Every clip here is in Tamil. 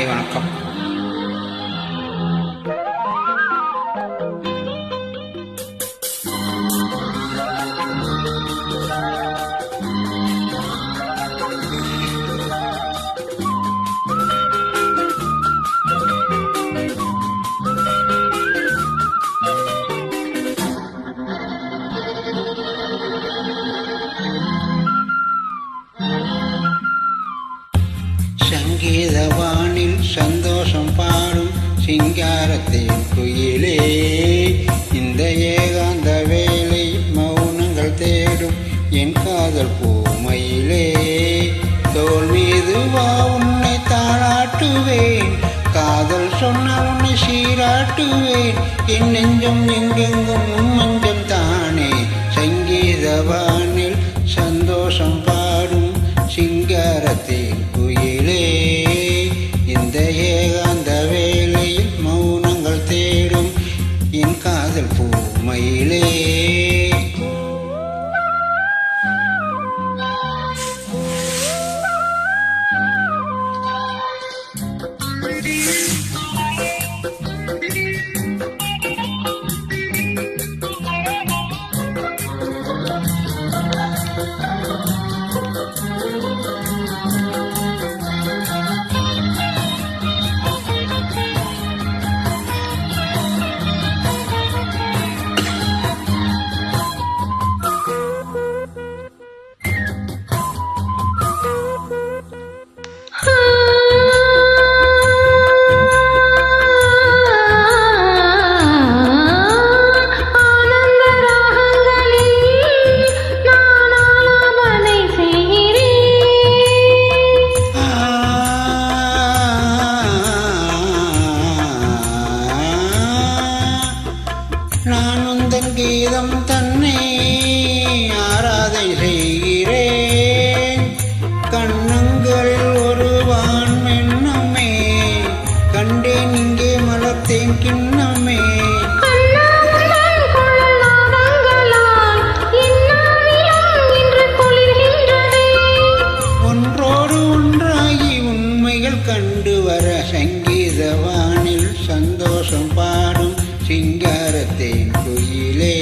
会話カップ。தோல் உன்னை தாளாட்டுவேன். காதல் சொன்ன உன்னை சீராட்டுவேன். என் நெஞ்சம் எங்கெங்கும் மஞ்சம் தானே. சங்கீதவானில் சந்தோஷம் பாடும் சிங்காரத்தின் குயிலே. இந்த ஏகாந்த வேளையில் மௌனங்கள் தேடும் என் காதல் பூமையிலே சிங்கார வர சங்கீதவானில் சந்தோஷம் பாடும் சிங்காரத்தேன் குயிலே.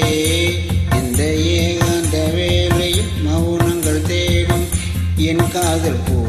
இந்த ஏகாந்த வேளையில் மௌனங்கள் தேடும் என் காதல் பூமையிலே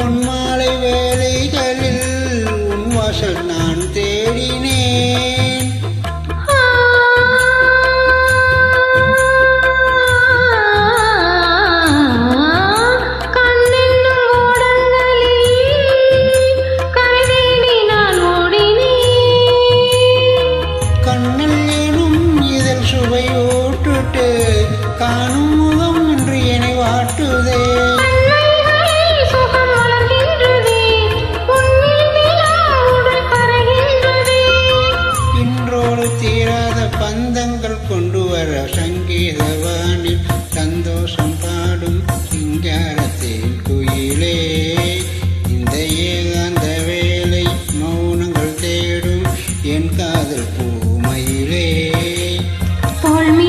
பொன்மாலை வேலைகளில் உன் வாசல் நான் தேடினேன். கண்ணல் எனும் இதழ் சுவையூட்டுட்டு காணும் முகம் என்று என்னை வாட்டுதே. தோல்